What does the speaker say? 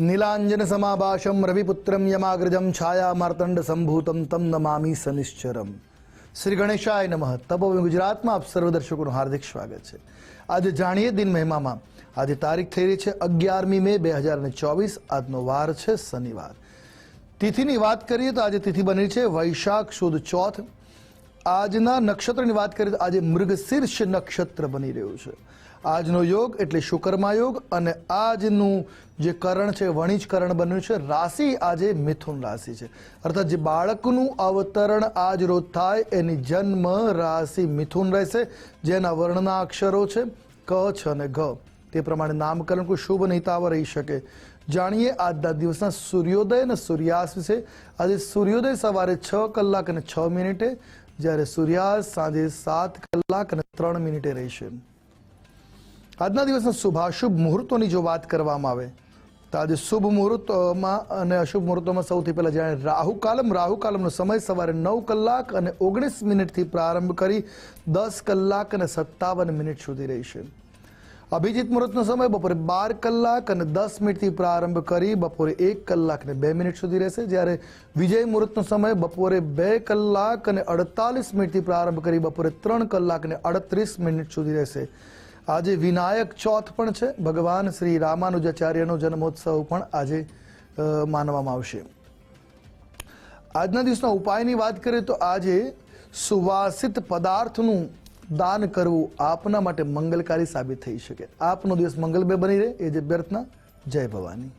નીલાંજન સમાભાષમ રવિપુત્રમ યમાગ્રજમ છાયા માર્તંડ સંભૂતમ તમ નમામી સનિશ્ચરમ શ્રી ગણેશાય નમઃ તપોભૂમિ ગુજરાતમાં આપ સર્વ દર્શકોનું હાર્દિક સ્વાગત છે આજે જાણીએ દિન મહિમામાં આજે તારીખ થઈ રહી છે અગિયારમી મે બે હજાર ને ચોવીસ આજનો વાર છે શનિવાર તિથિની વાત કરીએ તો આજે તિથિ બની છે વૈશાખ સુદ ચોથ આજના નક્ષત્રની વાત કરીએ તો આજે મૃગશીર્ષ નક્ષત્ર બની રહ્યું છે. આજનો યોગ એટલે શુકર્મા યોગ અને આજનું જે કરણ છે, વણિજ કરણ બન્યું છે. રાશિ આજે મિથુન રાશિ છે. અર્થાત જે બાળકનું અવતરણ આજ રોજ થાય, એની જન્મ રાશિ મિથુન રહેશે, જેના વર્ણના અક્ષરો છે, ક, છ અને ઘ. તે પ્રમાણે નામકરણ કોઈ શુભ નિતાવ રહી શકે. જાણીએ આજના દિવસના સૂર્યોદય અને સૂર્યાસ્ત વિશે. આજે સૂર્યોદય સવારે છ કલાક અને છ મિનિટે જ્યારે સૂર્યાસ્ત સાંજે સાત કલાક અને ત્રણ મિનિટે રહેશે. આજના દિવસના શુભાશુભ મુહૂર્તોની જો વાત કરવામાં આવે, તો આજે શુભ મુહૂર્તમાં અને અશુભ મુહૂર્તોમાં સૌથી પહેલા જાણે રાહુ કાલમ, રાહુ કાલમનો સમય સવારે નવ કલાક અને ઓગણીસ મિનિટથી પ્રારંભ કરી દસ કલાક અને સત્તાવન મિનિટ સુધી રહેશે. અભિજીત મુહૂર્તનો સમય બપોરે બાર કલાક અને દસ મિનિટથી પ્રારંભ કરી બપોરે એક કલાક અને બે મિનિટ સુધી રહેશે. જ્યારે વિજય મુહૂર્તનો સમય બપોરે બે કલાક અને અડતાલીસ મિનિટથી પ્રારંભ કરી બપોરે ત્રણ કલાક અને અડત્રીસ મિનિટ સુધી રહેશે. આજે વિનાયક ચોથ પણ છે. ભગવાન શ્રી રામાનુજાચાર્યનો જન્મોત્સવ પણ આજે માનવામાં આવશે. આજના દિવસના ઉપાયની વાત કરીએ તો આજે સુવાસિત પદાર્થનું દાન કરવું આપના માટે મંગલકારી સાબિત થઈ શકે. આપનો દિવસ મંગલમય બની રહે. એ જે વ્યર્થના જય ભવાની.